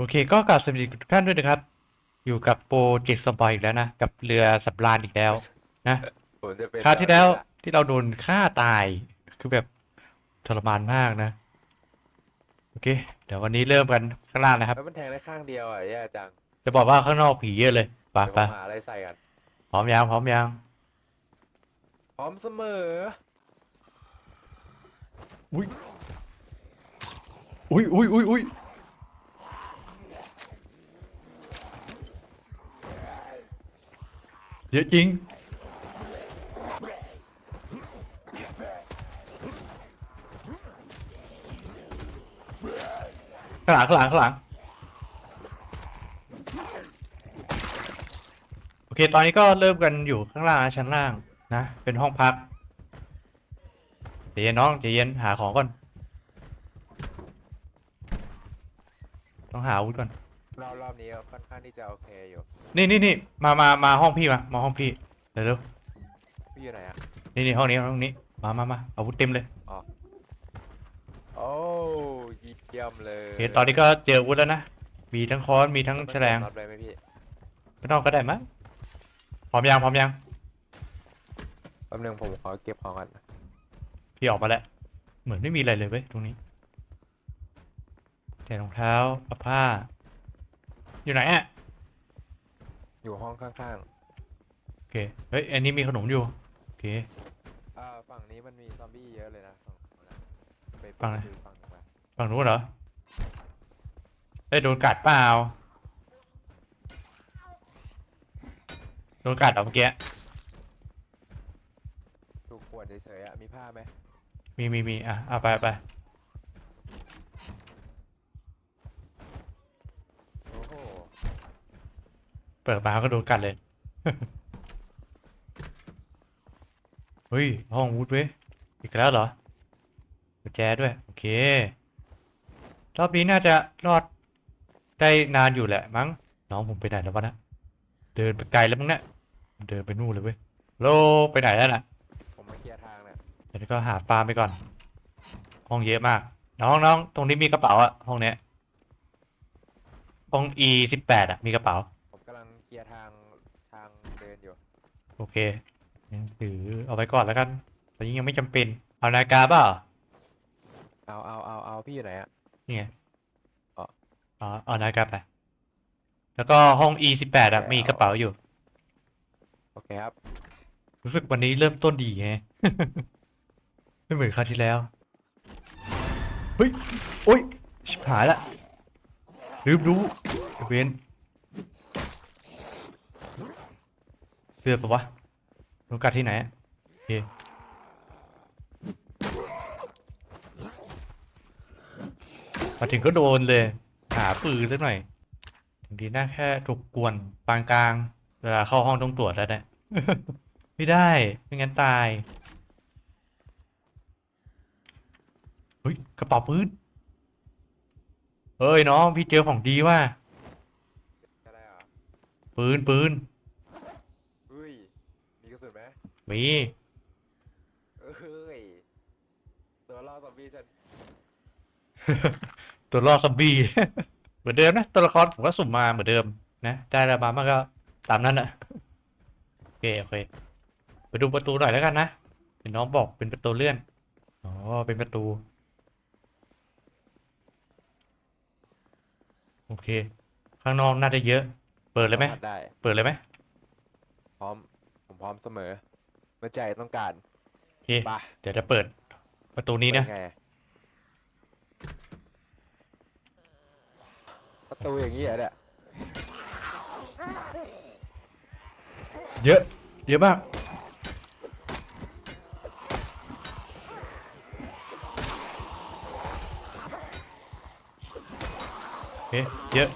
โอเคก็กราบสวัสดีทุกท่านด้วยนะครับ อยู่กับโปรเจกต์สปอยอีกแล้วนะ กับเรือสำราญอีกแล้ว นะผมจะเป็นคราวที่แล้วต่อที่เราโดนฆ่าตายคือแบบทรมานมากนะ โอเค เดี๋ยววันนี้เริ่มกันข้างล่างนะครับ แล้วมันแทงได้ข้างเดียวอะแย่จังจะบอกว่าข้างนอกผีเยอะเลยไปเดี๋ยวไปผมหาอะไรใส่กันพร้อมยังพร้อมยังพร้อมเสมออุ้ยอุ้ยอุ้ยอุ้ย เยอะจริง ข้างหลังข้างหลังข้างหลัง โอเค ตอนนี้ก็เริ่มกันอยู่ข้างล่างชั้นล่างนะ เป็นห้องพักใจเย็นน้องใจเย็นหาของก่อน ต้องหาอาวุธก่อน รอบรอบนี้ค่อนข้างที่จะโอเคอยู่นี่นี่นี่มามามาห้องพี่มามาห้องพี่เร็วเร็วพี่อยู่ไหนอะนี่นี่ห้องนี้ห้องนี้มามามาอาวุธเต็มเลยโอ้เยี่ยมเลยโอเคตอนนี้ก็เจออาวุธแล้วนะมีทั้งค้อนมีทั้งแฉลงรับเลยไหมพี่ไม่ต้องก็ได้มั้งพร้อมยังพร้อมยังแป๊บนึงผมขอเก็บของก่อนพี่ออกมาแล้วเหมือนไม่มีอะไรเลยเว้ยตรงนี้แต่รองเท้ากับผ้า อยู่ไหนอะอยู่ห้องข้างโอเคเฮ้ยอันนี้มีขนมอยู่โอเค ๆอ่าฝั่งนี้มันมีซอมบี้เยอะเลยนะฝั่งนู้นนะไปฝั่งไหน ดูฝั่งนู้นมาฝั่งนู้นเหรอเอ้ยโดนกัดเปล่าโดนกัดเหรอเมื่อกี้ดูขวดเฉยๆอะมีผ้าไหมมีมีมีอะเอาไปเอาไป เปิดมาก็โดนกัดเลย เฮ้ย ห้องวูดเว้ย อีกแล้วเหรอกุญแจด้วย โอเค รอบนี้น่าจะรอดได้นานอยู่แหละมั้ง น้องผมไปไหนแล้ววะนะ เดินไปไกลแล้วมั้งเนี่ยเดินไปนู่นเลยเว้ย โลไปไหนแล้วน่ะ ผมมาเคลียร์ทางเนี่ยเดี๋ยวก็หาฟาร์มไปก่อน ห้องเยอะมาก น้องน้องตรงนี้มีกระเป๋าอะห้องเนี้ยห้อง e สิบแปดอะมีกระเป๋าผมกำ ลังเคลียร์ทางทางเดินอยู่โอเคหนังสือเอาไว้ก่อนแล้วกันตอนนี้ยังไม่จำเป็น เอานาฬิกาเปล่าเอาเอาเอาเอาพี่อยู่ไหนอะนี่ไงอ๋ออ๋อเอานาฬิกาไป แล้วก็ห้อง e สิบแปดอะโอเคมีเอา กระเป๋าอยู่ โอเคครับรู้สึกวันนี้เริ่มต้นดีไง ไม่เหมือนคราวที่แล้ว เฮ้ย โอ้ยชิบหายละลืมรู้ไอ้เวน ลือดปะวะโดนกัดที่ไหนอะโอเคมาถึงก็โดนเลย หาปืนสักหน่อย ถึงดีน่าแค่ถูกกวนปานกลาง เวลาเข้าห้องต้องตรวจแล้วเนี่ยไม่ได้ ไม่งั้นตายเฮ้ยกระเป๋าปืนเฮ้ยน้อง พี่เจอของดีว่ะก็ได้เหรอปืนปืน เฮ้ย มีกระสุนไห มมีเอ้ยตัวล่อซอมบี้ฉันตัวล่อซอมบี้ เหมือนเดิมนะ ตัวละครผมก็สุ่มมาเหมือนเดิมนะ ได้แล้วมามันก็ตามนั้นอะโอเคโอเค ไปดูประตูหน่อยแล้วกันนะเห็นน้องบอกเป็นประตูเลื่อน อ๋อ เป็นประตู โอเค ข้างนอกน่าจะเยอะ เปิดเลยไหมสัผัสได้ เปิดเลยไหมพร้อม ผมพร้อมเสมอ เมื่อใจต้องการโอเคไปะเดี๋ยวจะเปิดประตูนี้นะไงประตูอย่างนี้เหรอเนี่ยเยอะเยอะมากโอเคเยอะ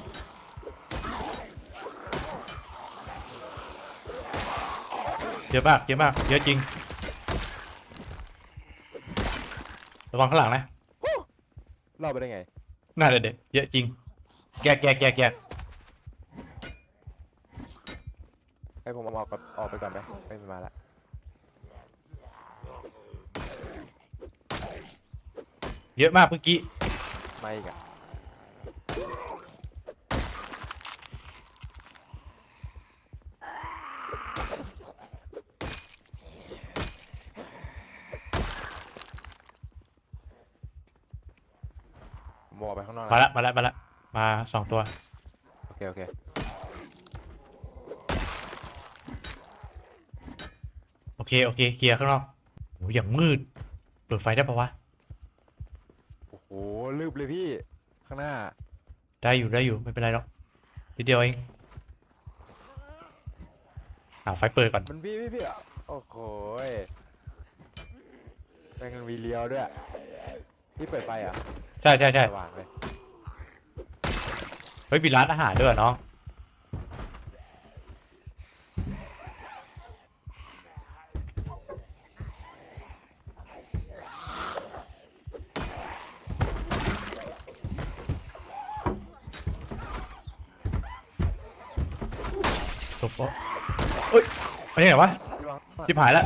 เยอะมากเยอะมากเยอะจริงระวังข้างหลังนะรอดไปได้ไงน่าจะเด็ดเยอะจริง แยกแยกแยกแยกให้ผมเอาออกก่อนออกไปก่อนไหมไม่มาละเยอะมากเมื่อกี้ไม่อีกอะ อกไปข้างนอกมานะละมาละมาละมาสองตัว โอเค โอเค โอเค โอเคเคลียร์ข้างนอกโอ้ยอย่างมืด เปิดไฟได้ปะวะ โอ้โหลืบเลยพี่ ข้างหน้า ได้อยู่ได้อยู่ไม่เป็นไรหรอกทีเดียวเองอ่าไฟเปิดก่อน มันพี่พี่พี่โอ้โหยแม่งมันมีเลี้ยวด้วย พี่เปิดไฟเหรอะ ใช่ใช่ใช่สว่างเลยเฮ้ยมีร้านอาหารด้วยเหรอน้องจบปะเฮ้ยไปไหนวะพี่วางชิบหายแล้ว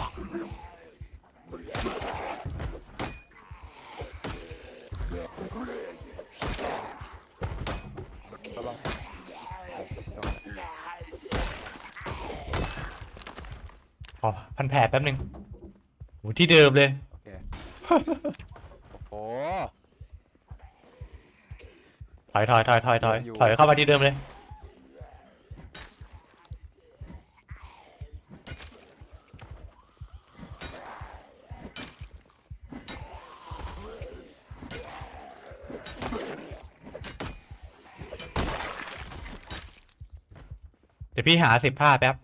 ผลแป๊บนึงโหที่เดิมเลย โอเค โอ้โหถอยถอยถอยถอยถอยอยู่ถอยเข้ามาที่เดิมเลย เดี๋ยวพี่หาสิบผ้าแป๊บ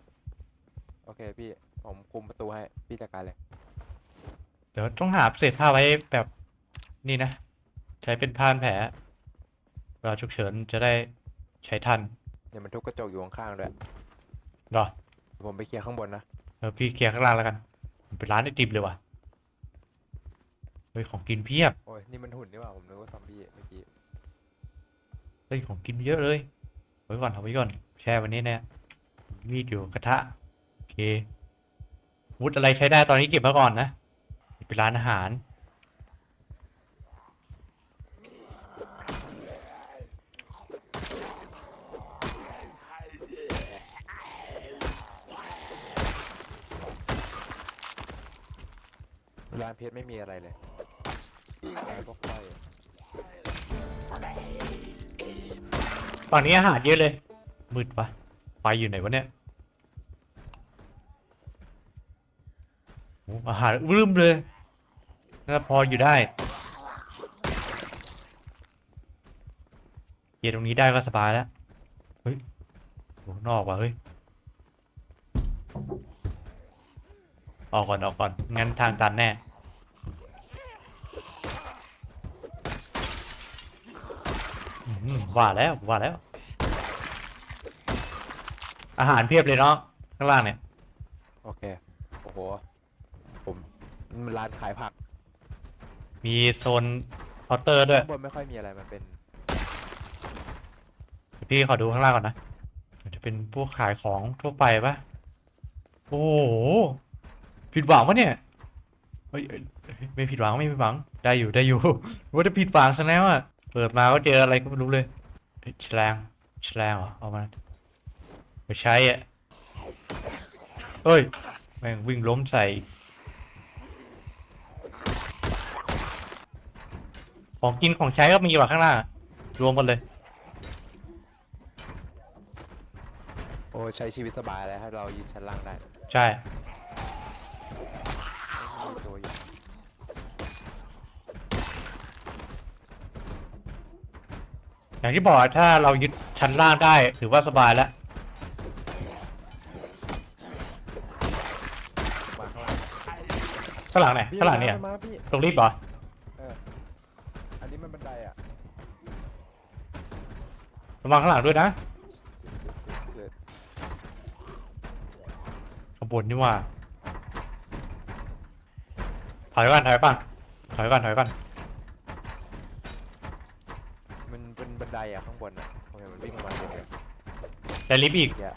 โอเคพี่ ผมคุมประตูให้ พี่จัดการเลย เดี๋ยวต้องหาเศษผ้าไว้แบบนี่นะ ใช้เป็นผ้าพันแผลเวลาฉุกเฉินจะได้ใช้ทันเนี่ยมันทุบกระจกอยู่ข้างๆด้วยเหรอผมไปเคลียร์ข้างบนนะเออพี่เคลียร์ข้างล่างแล้วกันมันเป็นร้านไอติมเลยว่ะเฮ้ยของกินเพียบโอ้ยนี่มันหุ่นนี่หว่าผมนึกว่าซอมบี้เมื่อกี้เฮ้ยของกินเยอะเลยไว้ก่อนเอาไว้ก่อนแช่วันนี้แน่มีดอยู่กระทะโอเค วุธอะไรใช้ได้ตอนนี้เก็บมาก่อนนะนี่เป็นร้านอาหาร ร้านเพชรไม่มีอะไรเลยร้านพวกไฟฝั่งนี้อาหารเยอะเลย มืดปะไฟอยู่ไหนวะเนี่ย อาหารรึมเลยน่าพออยู่ได้เกียร์ตรงนี้ได้ก็สบายแล้ว เฮ้ยโหนอกว่ะเฮ้ย ออกก่อนออกก่อน งั้นทางตันแน่ ว่าแล้วว่าแล้ว อาหารเพียบเลยเนาะข้างล่างเนี่ย โอเค โอ้โห ผมนี่มันร้านขายผักมีโซนเคาน์เตอร์ด้วยข้างบนไม่ค่อยมีอะไรมันเป็นเดี๋ยวพี่ขอดูข้างล่างก่อนนะมันจะเป็นพวกขายของทั่วไปปะโอ้โหผิดหวังปะเนี่ยเฮ้ยเอ้ยเอ้ยไม่ผิดหวังไม่ผิดหวังได้อยู่ได้อยู่ ว่าจะผิดหวังซะแล้วอะเปิดมาก็เจออะไรก็ไม่รู้เลยเอ้ยแฉลงแฉลงเหรอเอามาไม่ใช้อะเอ้ยแม่งวิ่งล้มใส่ ของกินของใช้ก็มีว่ะข้างล่างอะรวมกันเลย โอ้ใช้ชีวิตสบายเลยถ้าเรายืนชั้นล่างได้ใช่ มีตัวอยู่อย่างที่บอกอะถ้าเรายึดชั้นล่างได้ถือว่าสบายแล้ว มาข้างล่างข้างหลังไหนพี่ข้างหลังเนี่ยมามาพี่ตรงรีบเหรอ อันนี้มันบันไดอะ ระวังข้างหลังด้วยนะเกิดขางบวนนี่ว่าถอยก่อนถอยก่อนถอยก่อนถอยก่อนมันเป็นบันไดอะข้างบนอะโอเคมันวิ่งลงมาเลยแต่รีบอีกแย่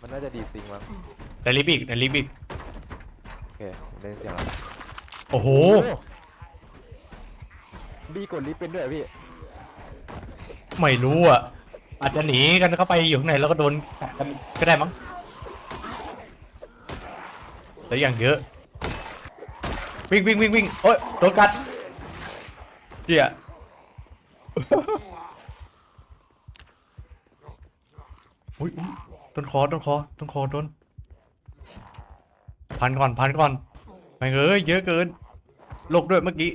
มันน่าจะดีซิงมั้งแต่รีบอีกแต่รีบอีกโอเคผมได้ยินเสียงแล้วโอ้โห บีกดลิฟต์เป็นด้วยเหรอพี่ ไม่รู้อะ อาจจะหนีกันเข้าไปอยู่ข้างในแล้วก็โดนแตะกันก็ได้มั้งแล้วอย่างเยอะ วิ่งวิ่งวิ่งวิ่งโอ๊ยโดนกัดเจียอุ้ยอุ๊ยต้นคอต้นคอต้นคอต้นพันก่อนพันก่อนไม่งเอ้ยเยอะเกินโลกด้วยเมื่อกี้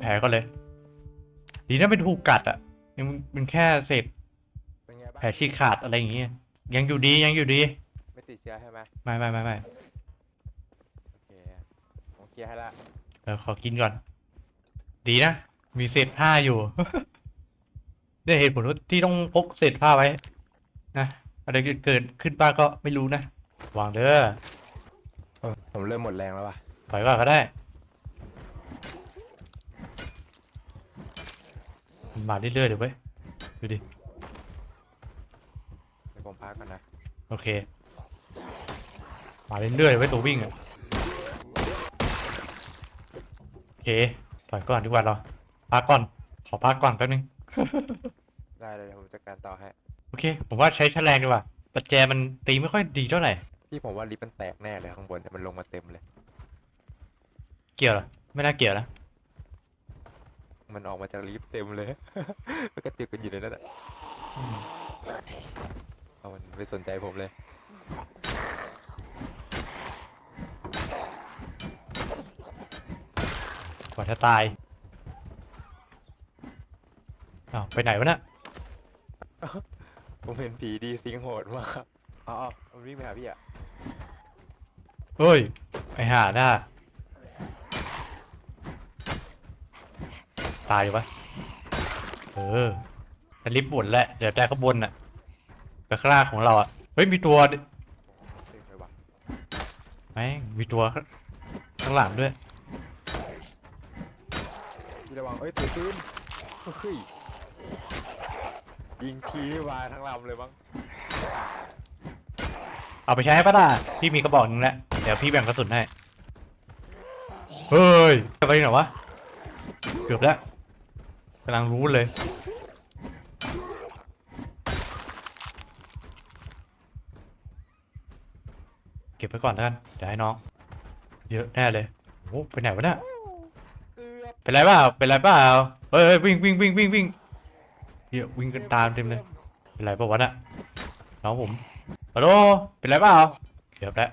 แผลก็เลย ดีนะเป็นถูกกัดอะยังมันแค่เศษเป็นไงบ้างแผลฉีกขาดอะไรอย่างเงี้ยยังอยู่ดียังอยู่ดี ไม่ติดเชื้อใช่ไหมไม่ไม่ไม่ไม่โอเคผมเคลียร์ให้ละเออขอกินก่อน ดีนะ มีเศษผ้าอยู่ เนี่ยเหตุผลที่ต้องพกเศษผ้าไว้ นะ อะไรเกิดขึ้นบ้างก็ไม่รู้นะวางเด้อเออผมเริ่มหมดแรงแล้วว่ะ ถอยก่อนก็ได้ มันมาเรื่อยๆเดี๋ยวเว้ยดูดิ เดี๋ยวผมพักก่อนนะ โอเค มาเรื่อยๆไว้ยตัววิ่งอะ โอเคถอยก่อนดีกว่าเราพักก่อน ขอพักก่อนแป๊บนึง ได้เลยเดี๋ยวผมจัดการต่อให้ โอเค ผมว่าใช้แฉลงดีกว่าปัจแจมันตีไม่ค่อยดีเท่าไหร่ พี่ผมว่าลิฟต์มันแตกแน่เลยข้างบนเนี่ยมันลงมาเต็มเลย เกี่ยวเหรอ ไม่น่าเกี่ยวนะ มันออกมาจากลิฟต์เต็มเลยมันก็ติดกันอยู่ในนั้นอะอืมเอามันไม่สนใจผมเลยกว่าจะตายอ้าวไปไหนวะน่ะผมเห็นผีดีซิงโหดมากอ๋ออ๋อมันวิ่งไปหาพี่อะเฮ้ย ไอห่าหน้า ตายอยู่ปะเออแต่ลิฟต์บนแหละเดี๋ยวแต่ข้างบนน่ะกับข้างล่างของเราอะ เฮ้ยมีตัวดิเต็มเลยว่ะแม่งมีตัวข้างหลังด้วยพี่ระวังเอ้ยถือปืนเฮ้ยยิงทีไม่วายทั้งลำเลยมั้งเอาไปใช้ปะล่ะพี่มีกระบอกหนึงแล้วเดี๋ยวพี่แบ่งกระสุนให้ เฮ้ยจะไปไหนวะ เกือบแล้วกำลังรู้เลยเก็บไว้ก่อนแล้วกันเดี๋ยวให้น้อง เยอะแน่เลยโอ้ไปไหนวะเนี่ยเป็นไรเปล่าเป็นไรเปล่าเฮ้ยเฮ้ยวิ่งวิ่งวิ่งวิ่งวิ่งเดี๋ยววิ่งกันตามเต็มเลยเป็นไรเปล่าวะน่ะน้องผมฮัลโหลเป็นไรเปล่าเกือบแล้ว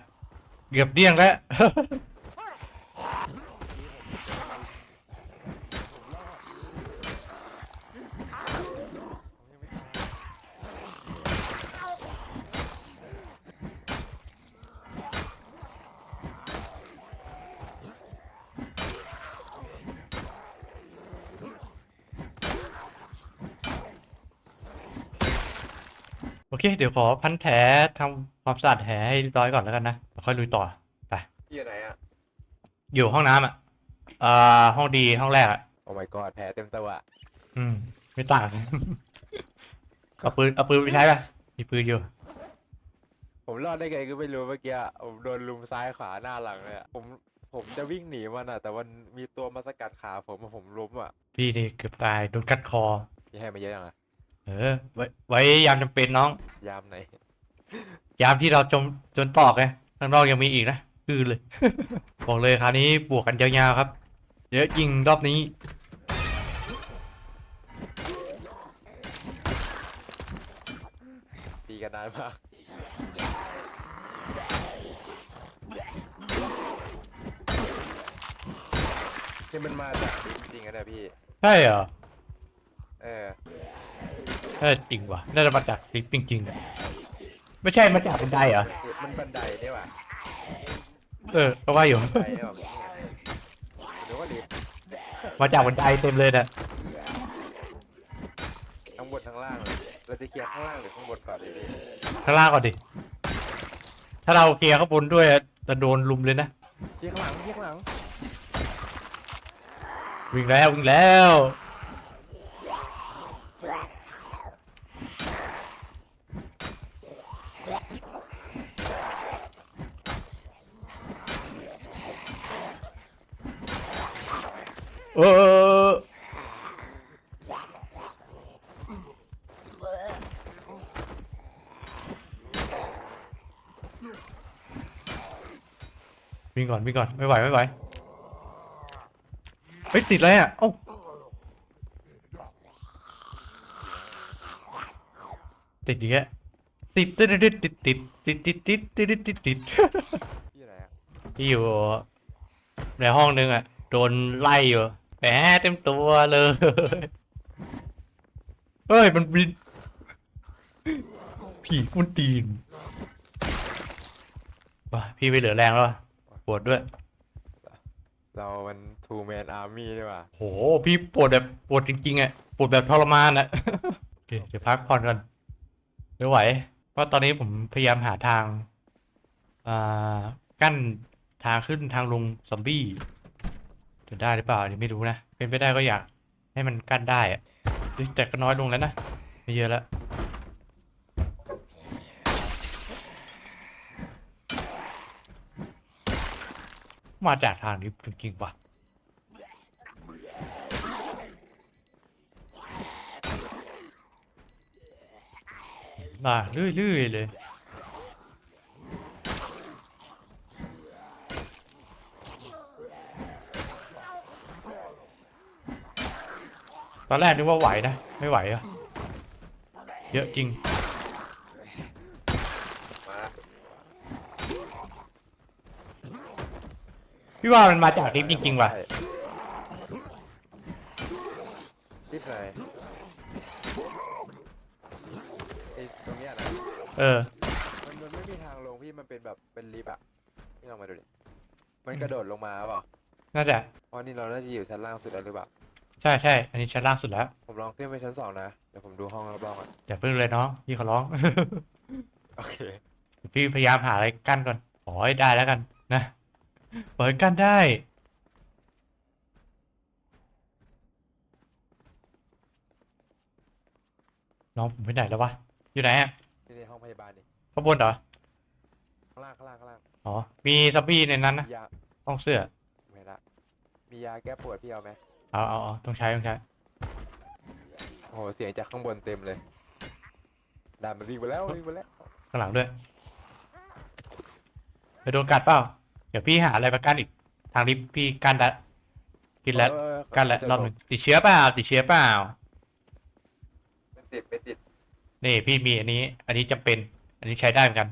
เกือบเดี้ยงแล้ว โอเค เดี๋ยวขอพันแผลทำความสะอาดแผลให้เรียบร้อยก่อนแล้วกันนะแล้วค่อยลุยต่อไปพี่อยู่ไหนอะอยู่ห้องน้ำอะอ่าห้องดีห้องแรกอะ โอ้ my god แผลเต็มตัวอืม ไม่ต่างเอาปืนเอาปืนไปใช้ป่ะมีปืนอยู่ ผมรอดได้ไงก็ไม่รู้เมื่อกี้อะผมโดนลุมซ้ายขวาหน้าหลังเลยอะผมผมจะวิ่งหนีมันอะแต่มันมีตัวมาสกัดขาผมอะผมล้มอะพี่นี่เกือบตายโดนกัดคอ พี่ให้มาเยอะยังอะ เออ ไว้ไว้ยามจำเป็นน้อง ยามไหน ยามที่เราจมจนตอกไงข้างนอกยังมีอีกนะอือเลย บอกเลยคราวนี้บวกกันยาวๆครับ เยอะจริงรอบนี้ ตีกันนานมากนี่มันมาจากลิฟต์จริงๆนะเนี่ยพี่ ใช่เหรอ เออ เออจริงว่ะน่าจะมาจากลิฟต์จริงๆเนี่ยไม่ใช่มาจากบันไดเหรอมันบันไดนี่หว่าเออก็ว่าอยู่บันไดนี่หว่าหรือว่าลิฟต์มาจากบันไดเต็มเลยนะทั้งบนทั้งล่างเลยเราจะเคลียร์ข้างล่างหรือข้างบนก่อนดีพี่ข้างล่างก่อนดิถ้าเราเคลียร์ข้างบนด้วยจะโดนลุมเลยนะเคลียร์ข้างหลังเคลียร์ข้างหลังวิ่งแล้ววิ่งแล้ว เออวิ่งก่อนวิ่งก่อนไม่ไหวไม่ไหวเฮ้ยติดอะไรอะโอ้ติดอีกแล้วติดติดติดติดติดติดติดติดติดติดติดติดที่อยู่ในห้องนึงอะโดนไล่อยู่ เต็มตัวเลย เฮ้ย มันบิน ผีมันตีนว่ะพี่ไม่เหลือแรงแล้วว่ะปวดด้วย เรามันทูแมนอาร์มี่ดีกว่าโห พี่ปวดแบบปวดจริงๆอะปวดแบบทรมานอะ โอเค เดี๋ยวพักผ่อนก่อนไม่ไหว เพราะตอนนี้ผมพยายามหาทาง อ่า กั้นทางขึ้นทางลงซอมบี้ จะได้หรือเปล่าอันนี้ไม่รู้นะ เป็นไปได้ก็อยากให้มันกั้นได้อะแต่ก็น้อยลงแล้วนะ ไม่เยอะแล้วมาจากทางนี้จริงๆป่ะมาเรื่อยๆเลย ตอนแรกนึกว่าไหวนะ ไม่ไหวอะเยอะจริงมาละพี่ว่ามันมาจากลิฟต์จริงๆว่ะใช่ลิฟต์ไหนไอ้ตรงเนี้ยนะเออ มันมันไม่มีทางลงพี่มันเป็นแบบเป็นลิฟต์อะนี่ลองมาดูดิมันกระโดดลงมาเปล่าน่าจะเพราะนี่เราน่าจะอยู่ชั้นล่างสุดแล้วหรือเปล่า ใช่ใช่ อันนี้ชั้นล่างสุดแล้ว ผมลองขึ้นไปชั้นสองนะ เดี๋ยวผมดูห้องรอบๆก่อนอย่าเพิ่งเลยน้องพี่ขอร้อง โอเค พี่พยายามหาอะไรกั้นก่อนขอให้ได้แล้วกันนะ เปิดกั้นได้ น้องผมไปไหนแล้ววะ อยู่ไหนอะที่ในห้องพยาบาลนี่ข้างบนเหรอ ข้างล่างข้างล่างข้างล่างอ๋อ มีซับบี้ในนั้นนะมียาห้องเสื้อไม่ละ มียาแก้ปวดพี่เอาไหม เอาเอาเอาต้องใช้ต้องใช้โอ้โหเสียงจากข้างบนเต็มเลยด่านมันวิ่งไปแล้ววิ่งไปแล้วข้างหลังด้วยไปโดนกัดเปล่าเดี๋ยวพี่หาอะไรมากั้นอีก ทางลิฟต์พี่กั้นละกินแล้วเออกั้นแล้วเจอรอบหนึ่งติดเชื้อเปล่าติดเชื้อเปล่า ไม่ติดไม่ติดนี่พี่มีอันนี้ อันนี้จำเป็น อันนี้ใช้ได้เหมือนกัน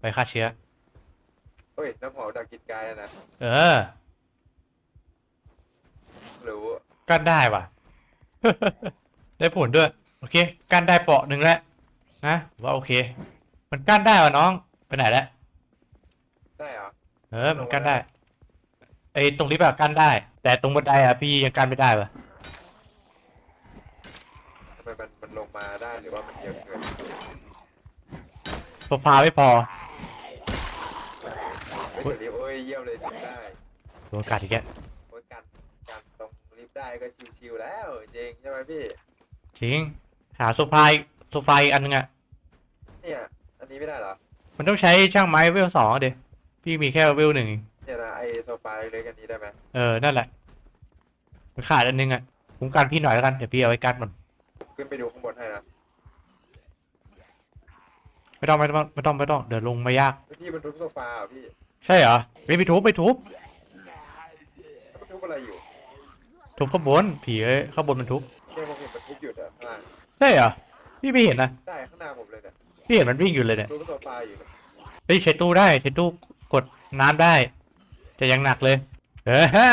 ไปฆ่าเชื้อ เฮ้ยน้ำหอมดักกินกายอะนะ เออ รู้กั้นได้ว่ะ ได้ผลด้วย โอเคกั้นได้เปาะหนึ่งแล้วนะถือว่าโอเค มันกั้นได้ว่ะน้องไปไหนแล้วได้เหรอเออมันกั้นได้ไอ้ตรงลิฟต์อะกั้นได้ แต่ตรงบันไดอะพี่ยังกั้นไม่ได้ว่ะทำไมมันมันลงมาได้หรือว่ามันเยอะเกินโซฟาไม่พอเฮ้ยเดี๋ยวนี้โอ้ยเยี่ยมเลยจิบได้โดนกัดอีกแล้วโอ้ยกันกันตรงลิฟต์ ได้ก็ชิวๆแล้วจริงใช่ไหมพี่ จริง หาโซฟาอีกโซฟาอีกอันนึงอะเนี่ย อันนี้ไม่ได้เหรอ มันต้องใช้ช่างไม้เวลสองอะเดี๋ยวพี่มีแค่เวลหนึ่งเองเนี่ยนะไอโซฟาเล็กๆอันนี้ได้ไหมเออ นั่นแหละ มันขาดอันนึงอะผมกันพี่หน่อยแล้วกัน เดี๋ยวพี่เอาไว้กันมันขึ้นไปดูข้างบนให้นะไม่ต้องไม่ต้องไม่ต้องไม่ต้องเดี๋ยวลงมายากเฮ้ยพี่มันทุบโซฟาเหรอพี่ ใช่เหรอไม่ไปทุบไปทุบแล้วมันทุบอะไรอยู่ ทุบข้างบนผีเอ้ยข้างบนมันทุบเนี่ยผมเห็นมันทุบอยู่อะข้างล่างใช่เหรอพี่ไม่เห็นนะได้ข้างหน้าผมเลยเนี่ยพี่เห็นมันวิ่งอยู่เลยเนี่ย ทุบโซฟาอยู่เนี่ยเฮ้ยใช้ตู้ได้ใช้ตู้กดน้ำได้แต่ยังหนักเลยเออฮ่า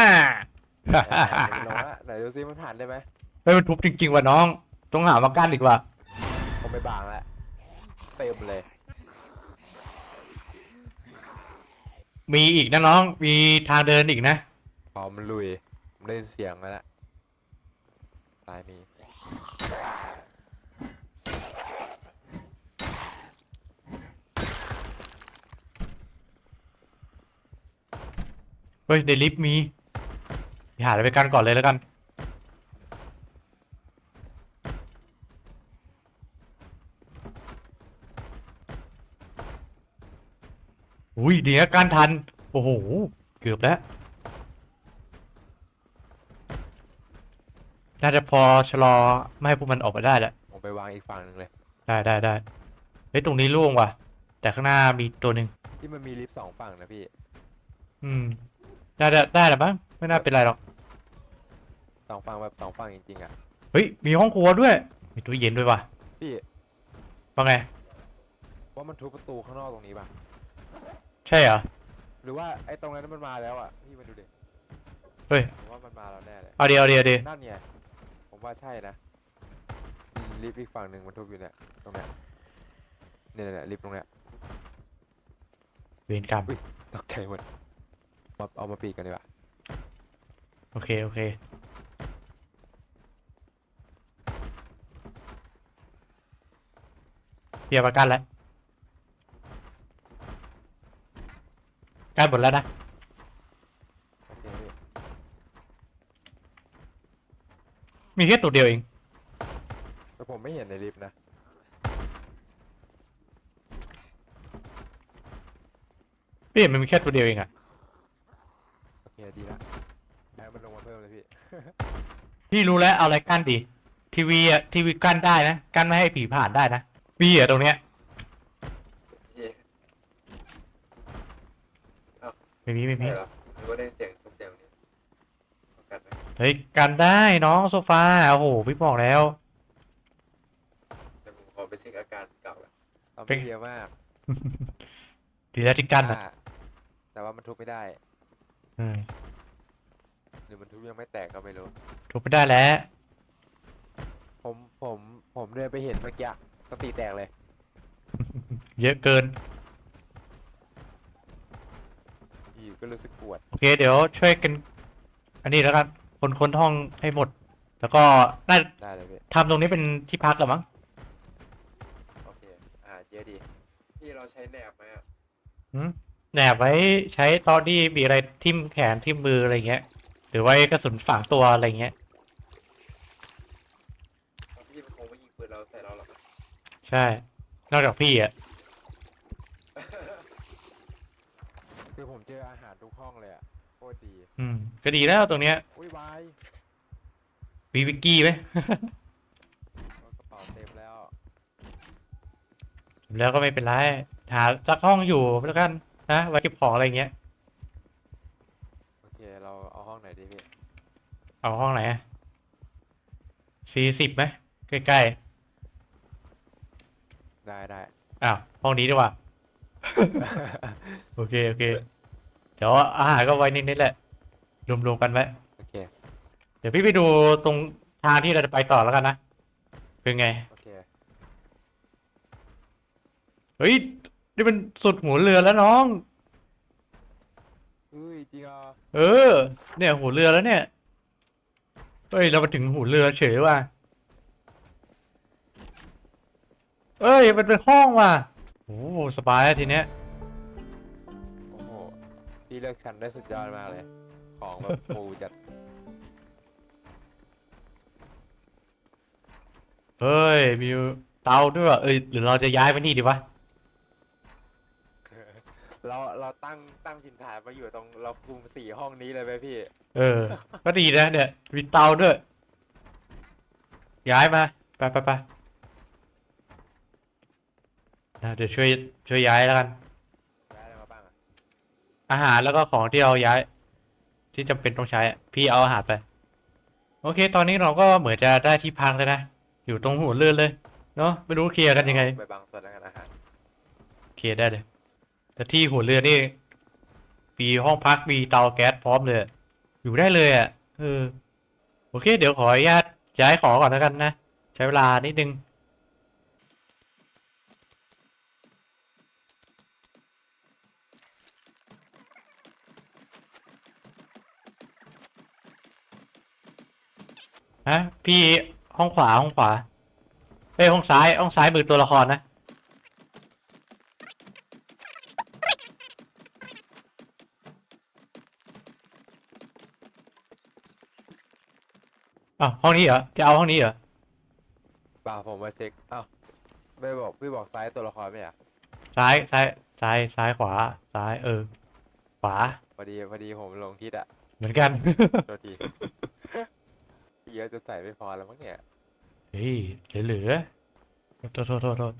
ไหนๆลองละไหนดูซิมันผ่านได้ไหมเฮ้ยมันทุบจริง ๆว่ะน้อง ต้องหามากั้นอีกว่ะผมไม่บางแล้วเต็มเลยมีอีกนะน้องมีทางเดินอีกนะพอมันลุยผม ได้ยินเสียงมาแล้วตายมีเฮ้ยในลิฟต์มีไปหาอะไรไปกันก่อนเลยแล้วกัน อุ้ยเดี๋ยวการทัน โอ้โห เกือบแล้ว น่าจะพอชะลอไม่ให้พวกมันออกมาได้แหละ ผมไปวางอีกฝั่งหนึ่งเลย ได้ได้ได้เฮ้ยตรงนี้โล่งว่ะ แต่ข้างหน้ามีตัวหนึ่งที่มันมีลิฟต์สองฝั่งนะพี่อืมน่าจะได้แหละมั้งไม่น่าเป็นไรหรอกสองฝั่งแบบสองฝั่งจริงๆอะ เฮ้ยมีห้องครัวด้วย มีตู้เย็นด้วยว่ะพี่ว่าไงว่ามันทุบประตูข้างนอกตรงนี้ป่ะ ใช่เหรอหรือว่าไอ้ตรงนั้นมันมาแล้วอะพี่มาดูดิเฮ้ยผมว่ามันมาแล้วแน่เลยเอาเดียวเอาเดียวเอาดียวนั่นไงผม ว่าใช่นะอืมลิฟต์อีกฝั่งหนึ่งมันทุบอยู่เนี่ยตรงเนี้ยเนี่ยเนี่ยลิฟต์ตรงเนี้ยเวรกรรมตกใจหมดมาเอามาปีกกันดีกว่าโอเค โอเคเบียร์ประกันแล้วกันหมดแล้วนะ โอเคพี่ มีแค่ตัวเดียวเอง แต่ผมไม่เห็นในลิฟต์นะพี่เห็นมันมีแค่ตัวเดียวเองอะโอเคดีละให้มันลงมาเพิ่มเลยพี่ พี่รู้แล้วเอาอะไรกั้นดี ทีวีอะทีวีกั้นได้นะ กั้นไม่ให้ผีผ่านได้นะพี่อะตรงเนี้ยไม่มีไม่มีหรือว่าได้เสียงทุกอย่างนี้กันไหม เฮ้ยกันได้น้องโซฟาโอ้โหพี่บอกแล้ว แต่ผมขอไปเช็คอาการเก่าอะทำเป็น เยอะมากดีแล้วที่กั้นอะอ่าแต่ว่ามันทุบไม่ได้ อืมหรือมันทุบยังไม่แตกก็ไม่รู้ ถูกไปได้แล้วผมผมผมเดินไปเห็นเมื่อกี้สติแตกเลย เยอะเกิน อยู่ก็รู้สึกปวด โอเค เดี๋ยวช่วยกัน อันนี้แล้วกัน คนคนห้องให้หมด แล้วก็น่าได้เลยพี่ทำตรงนี้เป็นที่พักเหรอมั้งโอเคอ่าเยอะดีที่เราใช้แหนบไหมอะหืมแหนบไว้ใช้ตอนที่มีอะไรทิ่มแขนทิ่มมืออะไรเงี้ย หรือไว้กระสุนฝังตัวอะไรเงี้ยพี่มันคงไม่ยิงปืนเราใส่เราหรอกใช่ นอกจากพี่อะคือผมเจออาหารทุกห้องเลยอะโคตรดี อืม ก็ดีแล้วตรงเนี้ยอุ้ยวาย มีวิกกี้ไหมโอ้กระเป๋าเต็มแล้ว แล้วก็ไม่เป็นไร หาสักห้องอยู่แล้วกันนะไว้เก็บของอะไรเงี้ย โอเค เราเอาห้องไหนดีพี่ เอาห้องไหนสี่สิบไหมใกล้ได้ได้ ๆ อ้าว ห้องนี้ดีกว่า โอเค โอเค เดี๋ยวอาหารก็ไว้นิดนิดๆแหละ รวมๆกันไว้โอเคเดี๋ยวพี่ไปดูตรงทางที่เราจะไปต่อแล้วกันนะเป็นไง โอเค เฮ้ย นี่มันสุดหัวเรือแล้วน้อง อุ้ยจริงเหรอเออ เนี่ยหัวเรือแล้วเนี่ย เฮ้ย เรามาถึงหัวเรือเฉยว่ะ เอ้ย มันเป็นห้องว่ะโอ้สบายแล้วทีเนี้ย โอ้โหพี่เลือกชั้นได้สุดยอดมากเลย ของแบบฟูจัด เฮ้ย มีเตาด้วยว่ะเอ้ยหรือเราจะย้ายไปนี่ดีวะ เราเราตั้งตั้งถิ่นฐานมาอยู่ตรงเราคุมสี่ห้องนี้เลยไหมพี่ เออ ก็ดีนะเนี่ย มีเตาด้วย ย้ายมา ไปไปไปอะเดี๋ยวช่วยช่วยย้ายแล้วกัน ได้อะไรมาบ้างอะอาหารแล้วก็ของที่เราย้าย ที่จำเป็นต้องใช้อะพี่เอาอาหารไป โอเค ตอนนี้เราก็เหมือนจะได้ที่พักแล้วนะ อยู่ตรงหัวเรือเลยเนาะไม่รู้เคลียร์กันยังไงไปบางส่วนแล้วกันอาหารเคลียร์ได้เลย แต่ที่หัวเรือนี่มีห้องพักมีเตาแก๊สพร้อมเลย อยู่ได้เลยอะเออโอเค เดี๋ยวขออนุญาตย้ายของก่อนแล้วกันนะ ใช้เวลานิดนึงฮะพี่ ห้องขวาห้องขวาเอ้ยห้องซ้ายห้องซ้ายมือตัวละครนะอ้าวห้องนี้เหรอจะเอาห้องนี้เหรอเปล่าผมมาเช็คอ้าวไม่บอกพี่บอกซ้ายตัวละครไม่อะซ้ายซ้ายซ้ายซ้ายขวาซ้ายเออ ขวาพอดีพอดีผมลงทิศอะเหมือนกันโทษที เยอะจะใส่ไม่พอแล้วมั้งเนี่ยเฮ้ยเหลือๆโทษโทษโทษโทษ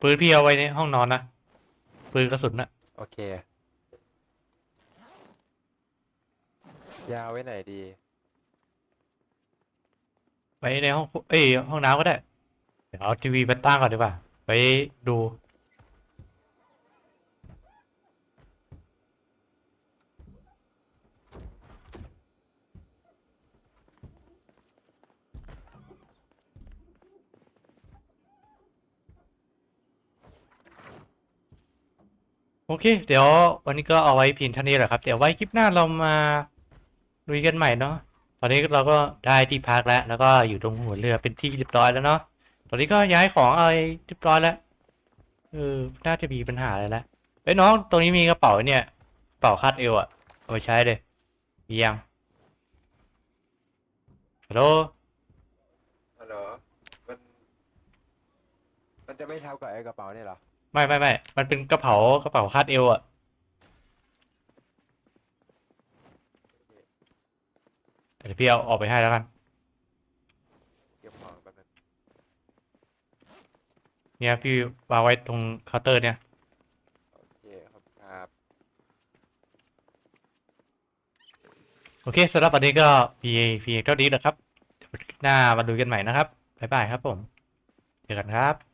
ปืนพี่เอาไว้ในห้องนอนนะปืนกระสุนน่ะโอเค ยาวไว้ไหนดีไปในห้องครัวเอ้ยห้องน้ำก็ได้ เดี๋ยวเอาทีวีไปตั้งก่อนดีกว่า ไปดู โอเค เดี๋ยววันนี้ก็เอาไว้เพียงเท่านี้แหละครับ เดี๋ยวไว้คลิปหน้าเรามาลุยกันใหม่เนาะ ตอนนี้เราก็ได้ที่พักแล้ว แล้วก็อยู่ตรงหัวเรือเป็นที่เรียบร้อยแล้วเนาะ ตอนนี้ก็ย้ายของอะไรเรียบร้อยแล้ว เออ น่าจะมีปัญหาอะไรแล้วเอ้ยน้องตรงนี้มีกระเป๋าเนี่ยกระเป๋าคาดเอวอะเอาไปใช้เลยมียัง ฮัลโหล ฮัลโหลมัน มันจะไม่เท่ากับไอ้กระเป๋าเนี่เหรอ ไม่ไม่ไม่มันเป็นกระเป๋ากระเป๋าคาดเอวอะเดี๋ยวพี่เอาออกไปให้แล้วกันเก็บของแป๊บนึงเนี่ยพี่วางไว้ตรงเคาน์เตอร์เนี่ยโอเคครับครับโอเคสำหรับวันนี้ก็พีพีเท่านี้แหละครับเดี๋ยวคลิปหน้ามาดูกันใหม่นะครับบ๊ายบายครับผมเจอกันครับ